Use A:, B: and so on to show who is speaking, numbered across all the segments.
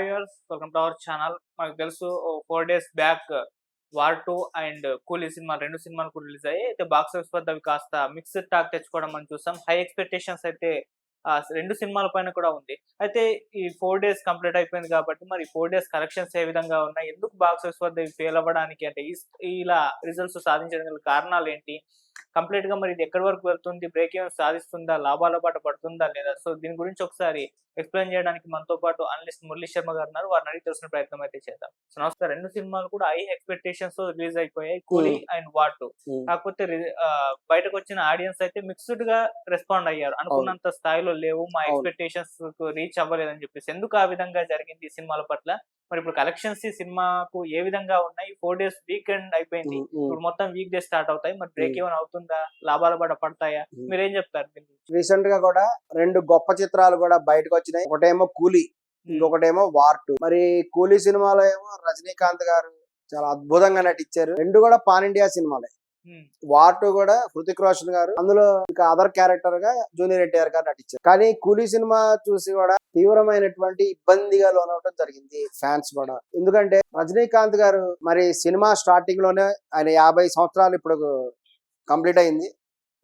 A: Viewers welcome to our channel మనకు తెలుసు four days back War Two and Coolie cinema రెండు సినిమాలు కూడా రిలీజ్ అయ్యాయి. అయితే బాక్స్ ఆఫీస్ వద్ద అవి కాస్త మిక్స్డ్ టాక్ తెచ్చుకోవడం మనం చూసాం. హై ఎక్స్పెక్టేషన్స్ అయితే రెండు సినిమాల పైన కూడా ఉంది. అయితే ఈ ఫోర్ డేస్ కంప్లీట్ అయిపోయింది కాబట్టి మరి ఫోర్ డేస్ కలెక్షన్స్ ఏ విధంగా ఉన్నాయి? ఎందుకు బాక్స్ ఆఫీస్ వద్ద ఫెయిల్ అవ్వడానికి? అంటే ఈ- ఇలా రిజల్ట్స్ సాధించడానికి కారణాలు ఏంటి? కంప్లీట్గా మరి ఇది ఎక్కడి వరకు వెళ్తుంది? బ్రేక్ ఏమైనా సాధిస్తుందా? లాభాల బాట పడుతుందా లేదా? సో దీని గురించి ఒకసారి ఎక్స్ప్లెయిన్ చేయడానికి మనతో పాటు అనలిస్ట్ మురళీ శర్మ గారు ఉన్నారు. వారిని అడిగి తెలిసిన ప్రయత్నం అయితే చేద్దాం. సో నమస్కారం. రెండు సినిమాలు కూడా హై ఎక్స్పెక్టేషన్స్తో రిలీజ్ అయిపోయాయి. కూలీ అండ్ వార్ టూ. కాకపోతే బయటకు వచ్చిన ఆడియన్స్ అయితే మిక్స్డ్గా రెస్పాండ్ అయ్యారు. అనుకున్నంత స్థాయిలో లేవు. మా. ఎక్స్పెక్టేషన్స్ రీచ్ అవ్వలేదని చెప్పేసి. ఎందుకు ఆ విధంగా జరిగింది ఈ సినిమాల పట్ల? మరి ఇప్పుడు కలెక్షన్స్ ఈ సినిమాకు ఏ విధంగా ఉన్నాయి? ఫోర్ డేస్ వీకెండ్ అయిపోయింది. ఇప్పుడు మొత్తం వీక్ డేస్ స్టార్ట్ అవుతాయి. మరి బ్రేక్ ఏమైనా అవుతుందా? లాభాల పడ పడతాయా. మీరేం చెప్తారు?
B: రీసెంట్గా కూడా రెండు గొప్ప చిత్రాలు కూడా బయటకు వచ్చినాయి. ఒకటేమో కూలీ ఇంకొకటేమో వార్ టూ. మరి కూలీ సినిమాలో ఏమో రజనీకాంత్ గారు చాలా అద్భుతంగా నటించారు. రెండు కూడా పాన్ ఇండియా సినిమాలే. వార్ టూ కూడా హృతిక్ రోషన్ గారు. అందులో ఇంకా అదర్ క్యారెక్టర్గా జూనియర్ ఎన్టీఆర్ గారు నటించారు. కానీ కూలీ సినిమా చూసి కూడా తీవ్రమైనటువంటి ఇబ్బందిగా లోనవడం జరిగింది ఫ్యాన్స్ కూడా. ఎందుకంటే రజనీకాంత్ గారు మరి సినిమా స్టార్టింగ్లోనే ఆయన యాభై సంవత్సరాలు ఇప్పుడు కంప్లీట్ అయింది.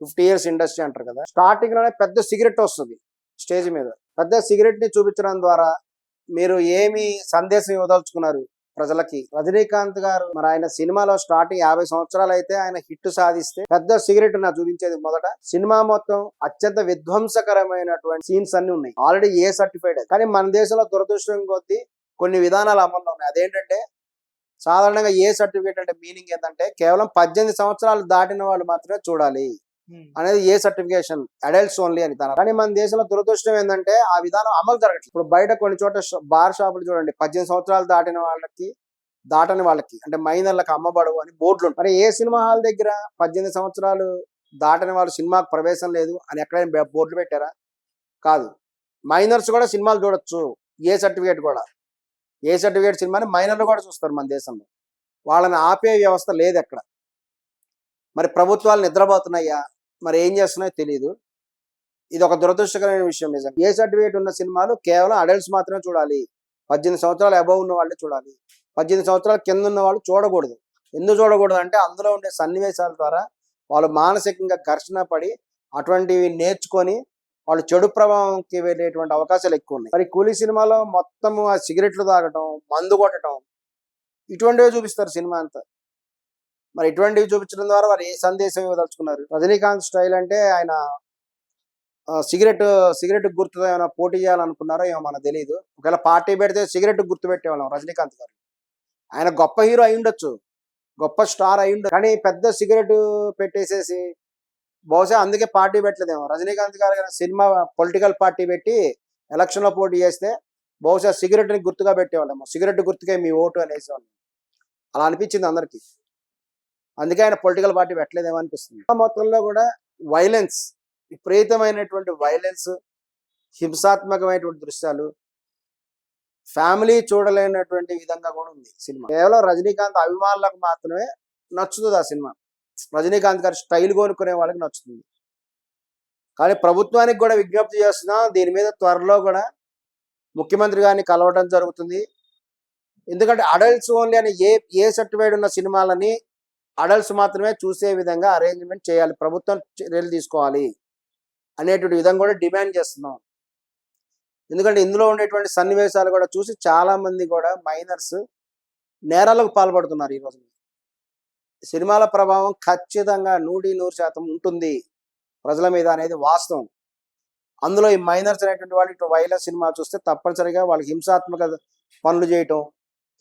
B: ఫిఫ్టీ ఇయర్స్ ఇండస్ట్రీ అంటారు కదా. స్టార్టింగ్లోనే పెద్ద సిగరెట్ వస్తుంది స్టేజ్ మీద. పెద్ద సిగరెట్ని చూపించడం ద్వారా మీరు ఏమి సందేశం ఇవ్వదలుచుకున్నారు? ప్రజలకి. రజనీకాంత్ గారు మరి ఆయన సినిమాలో స్టార్టింగ్ యాభై సంవత్సరాలు అయితే ఆయన హిట్ సాధిస్తే పెద్ద సిగరెట్ నా చూపించేది మొదట. సినిమా మొత్తం అత్యంత విధ్వంసకరమైనటువంటి సీన్స్ అన్ని ఉన్నాయి. Already A certified? కానీ మన దేశంలో దురదృష్టం కొద్దీ కొన్ని విధానాలు అమల్లో ఉన్నాయి. అదేంటంటే సాధారణంగా ఏ సర్టిఫికేట్ అంటే మీనింగ్ ఏంటంటే కేవలం పద్దెనిమిది సంవత్సరాలు దాటిన వాళ్ళు మాత్రమే చూడాలి. అనేది ఏ సర్టిఫికేషన్? అడల్ట్స్ ఓన్లీ అని తన కానీ మన దేశంలో దురదృష్టం ఏంటంటే ఆ విధానం అమలు జరగట్లేదు. ఇప్పుడు బయట కొన్ని చోట్ల బార్ షాపులు చూడండి పద్దెనిమిది సంవత్సరాలు దాటిన వాళ్ళకి దాటని వాళ్ళకి అంటే మైనర్లకు అమ్మబడవు అని బోర్డులు మరి ఏ సినిమా హాల్ దగ్గర పద్దెనిమిది సంవత్సరాలు దాటని వాళ్ళు సినిమాకు ప్రవేశం లేదు అని ఎక్కడైనా బోర్డులు పెట్టారా? కాదు. మైనర్స్ కూడా సినిమాలు చూడొచ్చు. ఏ సర్టిఫికేట్ కూడా. ఏ సర్టిఫికేట్ సినిమాని మైనర్లు కూడా చూస్తారు మన దేశంలో. వాళ్ళని ఆపే వ్యవస్థ లేదు ఎక్కడ మరి ప్రభుత్వాలు నిద్రపోతున్నాయా? మరి ఏం చేస్తున్నాయో తెలియదు ఇది ఒక దురదృష్టకరమైన విషయం నిజం ఏ సర్టిఫికేట్ ఉన్న సినిమాలు కేవలం అడల్ట్స్ మాత్రమే చూడాలి. పద్దెనిమిది సంవత్సరాలు అబవ్ ఉన్న వాళ్ళే చూడాలి. పద్దెనిమిది సంవత్సరాల కింద ఉన్న వాళ్ళు చూడకూడదు. ఎందుకు చూడకూడదు అంటే అందులో ఉండే సన్నివేశాల ద్వారా వాళ్ళు మానసికంగా ఘర్షణ పడి అటువంటివి నేర్చుకొని వాళ్ళు చెడు ప్రభావంకి వెళ్ళేటువంటి అవకాశాలు ఎక్కువ ఉన్నాయి. మరి కూలీ సినిమాలో మొత్తం ఆ సిగరెట్లు తాగటం మందు కొట్టడం ఇటువంటివే చూపిస్తారు సినిమా అంతా. మరి ఇటువంటివి చూపించడం ద్వారా వారు ఏ సందేశం ఇవ్వదలుచుకున్నారు? రజనీకాంత్ స్టైల్ అంటే ఆయన సిగరెట్ సిగరెట్ గుర్తుతో ఏమైనా పోటీ చేయాలనుకున్నారో ఏమో మనకు తెలియదు ఒకవేళ పార్టీ పెడితే సిగరెట్ గుర్తు పెట్టేవాళ్ళం రజనీకాంత్ గారు. ఆయన గొప్ప హీరో అయి ఉండొచ్చు. గొప్ప స్టార్ అయి ఉండొచ్చు. కానీ పెద్ద సిగరెట్ పెట్టేసేసి బహుశా అందుకే పార్టీ పెట్టలేదేమో. రజనీకాంత్ గారు సినిమా పొలిటికల్ పార్టీ పెట్టి ఎలక్షన్లో పోటీ చేస్తే బహుశా సిగరెట్ని గుర్తుగా పెట్టేవాళ్ళేమో. సిగరెట్ గుర్తుకే మీ ఓటు అనేసి అలా అనిపించింది అందరికి. అందుకే ఆయన పొలిటికల్ పార్టీ పెట్టలేదేమో అనిపిస్తుంది. మొత్తంలో కూడా వైలెన్స్ విపరీతమైనటువంటి వైలెన్స్ హింసాత్మకమైనటువంటి దృశ్యాలు ఫ్యామిలీ చూడలేనటువంటి విధంగా కూడా ఉంది సినిమా. కేవలం రజనీకాంత్ అభిమానులకు మాత్రమే నచ్చుతుంది ఆ సినిమా. రజనీకాంత్ గారి స్టైల్ కోనుకునే వాళ్ళకి నచ్చుతుంది. కానీ ప్రభుత్వానికి కూడా విజ్ఞప్తి చేస్తున్నాం దీని మీద త్వరలో కూడా ముఖ్యమంత్రి గారిని కలవడం జరుగుతుంది. ఎందుకంటే అడల్ట్స్ ఓన్లీ అని ఏ ఏ సర్టిఫైడ్ ఉన్న సినిమాలని అడల్ట్స్ మాత్రమే చూసే విధంగా అరేంజ్మెంట్ చేయాలి. ప్రభుత్వం చర్యలు తీసుకోవాలి అనేటువంటి విధంగా కూడా డిమాండ్ చేస్తున్నాం. ఎందుకంటే ఇందులో ఉండేటువంటి సన్నివేశాలు కూడా చూసి చాలామంది కూడా మైనర్స్ నేరాలకు పాల్పడుతున్నారు ఈరోజు సినిమాల ప్రభావం ఖచ్చితంగా నూటి నూరు శాతం ఉంటుంది. ప్రజల మీద అనేది వాస్తవం. అందులో ఈ మైనర్స్ అనేటువంటి వాళ్ళు ఇటు వైలెన్స్ సినిమా చూస్తే తప్పనిసరిగా వాళ్ళకి హింసాత్మక పనులు చేయటం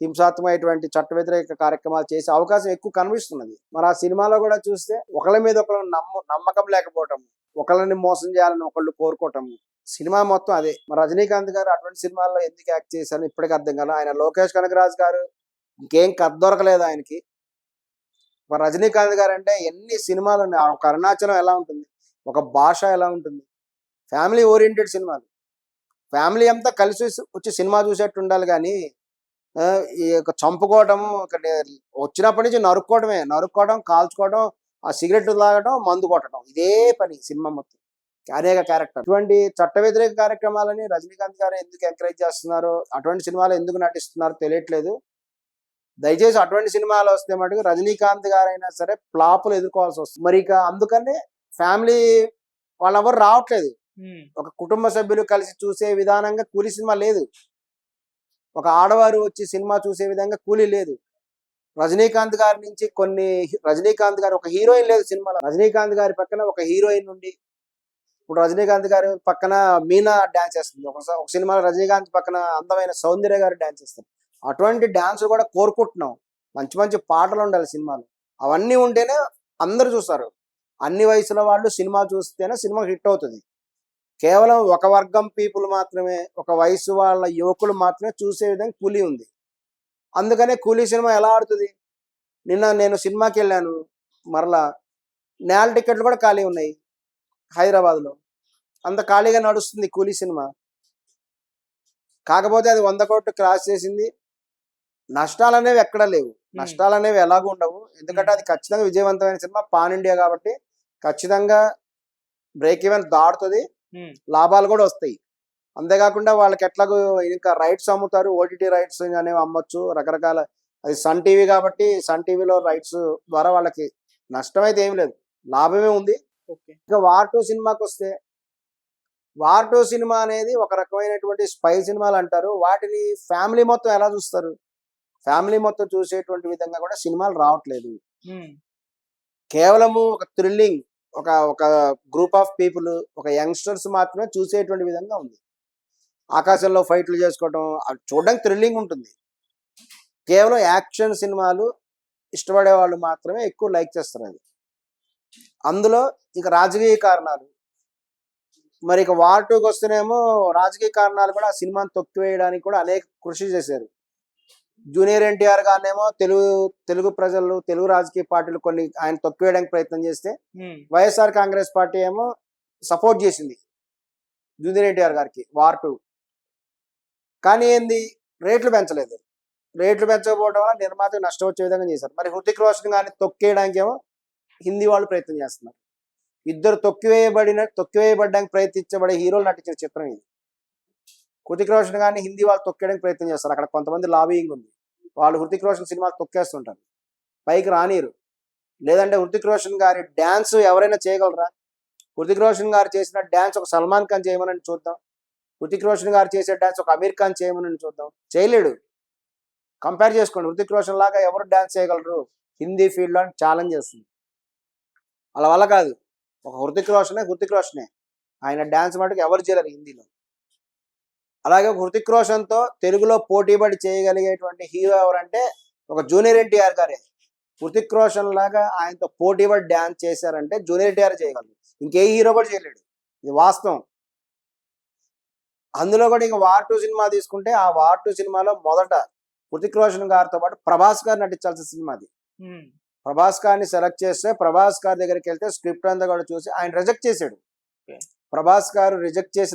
B: హింసాత్మకమైనటువంటి చట్ట వ్యతిరేక కార్యక్రమాలు చేసే అవకాశం ఎక్కువ కనిపిస్తున్నది. మరి ఆ సినిమాలో కూడా చూస్తే ఒకళ్ళ మీద ఒకళ్ళు నమ్మ నమ్మకం లేకపోవటం ఒకళ్ళని మోసం చేయాలని ఒకళ్ళు కోరుకోవటం సినిమా మొత్తం అదే. మరి రజనీకాంత్ గారు అటువంటి సినిమాల్లో ఎందుకు యాక్ట్ చేశారని ఇప్పటికీ అర్థం కాదు ఆయన లోకేష్ కనకరాజ్ గారు ఇంకేం కథ దొరకలేదు ఆయనకి. మరి రజనీకాంత్ గారు అంటే ఎన్ని సినిమాలు ఉన్నాయి? ఒక అరుణాచలం ఎలా ఉంటుంది? ఒక భాష ఎలా ఉంటుంది? ఫ్యామిలీ ఓరియంటెడ్ సినిమాలు. ఫ్యామిలీ అంతా కలిసి వచ్చి సినిమా చూసేట్టు ఉండాలి కానీ ఈ యొక్క చంపుకోవటం వచ్చినప్పటి నుంచి నరుక్కోవడమే నరుక్కోవడం కాల్చుకోవడం ఆ సిగరెట్ తాగడం మందు కొట్టడం ఇదే పని సినిమా మొత్తం. అనేక క్యారెక్టర్ అటువంటి చట్ట వ్యతిరేక కార్యక్రమాలని రజనీకాంత్ గారు ఎందుకు ఎంకరేజ్ చేస్తున్నారు? అటువంటి సినిమాలు ఎందుకు నటిస్తున్నారు తెలియట్లేదు. దయచేసి అటువంటి సినిమాలు వస్తే మటుకు రజనీకాంత్ గారైనా సరే ఫ్లాపులు ఎదుర్కోవాల్సి వస్తుంది. మరి ఇక అందుకని ఫ్యామిలీ వాళ్ళెవరు రావట్లేదు. ఒక కుటుంబ సభ్యులు కలిసి చూసే విధానంగా కూలీ సినిమా లేదు. ఒక ఆడవారు వచ్చి సినిమా చూసే విధంగా కూలీ లేదు. రజనీకాంత్ గారి నుంచి కొన్ని రజనీకాంత్ గారు ఒక హీరోయిన్ లేదు సినిమాలో. రజనీకాంత్ గారి పక్కన ఒక హీరోయిన్ ఉండి ఇప్పుడు రజనీకాంత్ గారి పక్కన మీనా డాన్స్ చేస్తుంది. ఒక సినిమాలో రజనీకాంత్ పక్కన అందమైన సౌందర్య గారు డాన్స్ చేస్తారు. అటువంటి డాన్స్ కూడా కోరుకుంటున్నాం. మంచి మంచి పాటలు ఉండాలి సినిమాలు. అవన్నీ ఉంటేనే అందరూ చూస్తారు. అన్ని వయసుల వాళ్ళు సినిమా చూస్తేనే సినిమా హిట్ అవుతుంది. కేవలం ఒక వర్గం పీపుల్ మాత్రమే ఒక వయసు వాళ్ళ యువకులు మాత్రమే చూసే విధంగా కూలీ ఉంది. అందుకనే కూలీ సినిమా ఎలా ఆడుతుంది? నిన్న నేను సినిమాకి వెళ్ళాను మరలా నేల టికెట్లు కూడా ఖాళీ ఉన్నాయి హైదరాబాద్లో. అంత ఖాళీగా నడుస్తుంది కూలీ సినిమా. కాకపోతే అది వంద కోట్లు క్రాస్ చేసింది. నష్టాలు అనేవి ఎక్కడ లేవు. నష్టాలు అనేవి ఎలాగూ ఉండవు. ఎందుకంటే అది ఖచ్చితంగా విజయవంతమైన సినిమా పాన్ ఇండియా కాబట్టి ఖచ్చితంగా బ్రేక్ ఈవెన్ దాటుతుంది.
A: ఉమ్,
B: లాభాలు కూడా వస్తాయి. అంతేకాకుండా వాళ్ళకి ఎట్లాగో ఇంకా రైట్స్ అమ్ముతారు. ఓటీటీ రైట్స్ అనేవి అమ్మొచ్చు. రకరకాల అది సన్ టీవీ కాబట్టి సన్ టీవీలో రైట్స్ ద్వారా వాళ్ళకి నష్టం అయితే ఏం లేదు. లాభమే ఉంది. ఇంకా వార్ టూ సినిమాకి వస్తే వార్ టూ సినిమా అనేది ఒక రకమైనటువంటి స్పై సినిమాలు అంటారు. వాటిని ఫ్యామిలీ మొత్తం ఎలా చూస్తారు? ఫ్యామిలీ మొత్తం చూసేటువంటి విధంగా కూడా సినిమాలు రావట్లేదు. కేవలము ఒక థ్రిల్లింగ్ ఒక ఒక గ్రూప్ ఆఫ్ పీపుల్ ఒక యంగ్స్టర్స్ మాత్రమే చూసేటువంటి విధంగా ఉంది. ఆకాశంలో ఫైట్లు చేసుకోవడం చూడడానికి థ్రిల్లింగ్ ఉంటుంది. కేవలం యాక్షన్ సినిమాలు ఇష్టపడే వాళ్ళు మాత్రమే ఎక్కువ లైక్ చేస్తారు అది అందులో ఇక రాజకీయ కారణాలు. మరి ఇక వార్ టూకి వస్తేనేమో రాజకీయ కారణాలు కూడా ఆ సినిమాని తొక్కివేయడానికి కూడా అనేక కృషి చేశారు. జూనియర్ ఎన్టీఆర్ గారినేమో తెలుగు తెలుగు ప్రజలు తెలుగు రాజకీయ పార్టీలు కొన్ని ఆయన తొక్కివేయడానికి ప్రయత్నం చేస్తే వైఎస్ఆర్ కాంగ్రెస్ పార్టీ ఏమో సపోర్ట్ చేసింది జూనియర్ ఎన్టీఆర్ గారికి వార్ టూ కానీ ఏంది? రేట్లు పెంచలేదు. రేట్లు పెంచకపోవడం వల్ల నిర్మాతకు నష్టం వచ్చే విధంగా చేశారు. మరి హృతిక్ రోషన్ గారిని తొక్కేయడానికి ఏమో హిందీ వాళ్ళు ప్రయత్నం చేస్తున్నారు. ఇద్దరు తొక్కివేయబడిన తొక్కివేయబడడానికి ప్రయత్నించబడే హీరోలు నటించిన చిత్రం ఇది. హృతిక్ రోషన్ గారిని హిందీ వాళ్ళు తొక్కేయడానికి ప్రయత్నం చేస్తారు. అక్కడ కొంతమంది లాబియింగ్ ఉంది. వాళ్ళు హృతిక్ రోషన్ సినిమా తొక్కేస్తుంటారు. పైకి రానిరు. లేదంటే హృతిక్ రోషన్ గారి డ్యాన్స్ ఎవరైనా చేయగలరా? హృతిక్ రోషన్ గారు చేసిన డ్యాన్స్ ఒక సల్మాన్ ఖాన్ చేయమని చూద్దాం. హృతిక్ రోషన్ గారు చేసే డ్యాన్స్ ఒక అమీర్ ఖాన్ చేయమని చూద్దాం. చేయలేడు. కంపేర్ చేసుకోండి. హృతిక్ రోషన్ లాగా ఎవరు డ్యాన్స్ చేయగలరు? హిందీ ఫీల్డ్లో ఛాలెంజ్ చేస్తుంది. అలా వల్ల కాదు. ఒక హృతిక్ రోషనే హృతిక్ రోషనే. ఆయన డ్యాన్స్ మటుకు ఎవరు చేయలేరు హిందీలో. అలాగే హృతిక్ రోషన్తో తెలుగులో పోటీపడి చేయగలిగేటువంటి హీరో ఎవరంటే ఒక జూనియర్ ఎన్టీఆర్ గారే. హృతిక్ రోషన్ లాగా ఆయనతో పోటీపడి డ్యాన్స్ చేశారంటే జూనియర్ ఎన్టీఆర్ చేయగలరు ఇంకే హీరో కూడా చేయలేడు. ఇది వాస్తవం. అందులో కూడా ఇంకా వార్ టూ సినిమా తీసుకుంటే ఆ వార్ టూ సినిమాలో మొదట హృతిక్ రోషన్ గారితో పాటు ప్రభాస్ గారు నటించాల్సిన సినిమా అది. ప్రభాస్ గారిని సెలెక్ట్ చేస్తే ప్రభాస్ గారి దగ్గరికి వెళ్తే స్క్రిప్ట్ అంతా కూడా చూసి ఆయన రిజెక్ట్ చేశాడు. ప్రభాస్ గారు రిజెక్ట్ చేసిన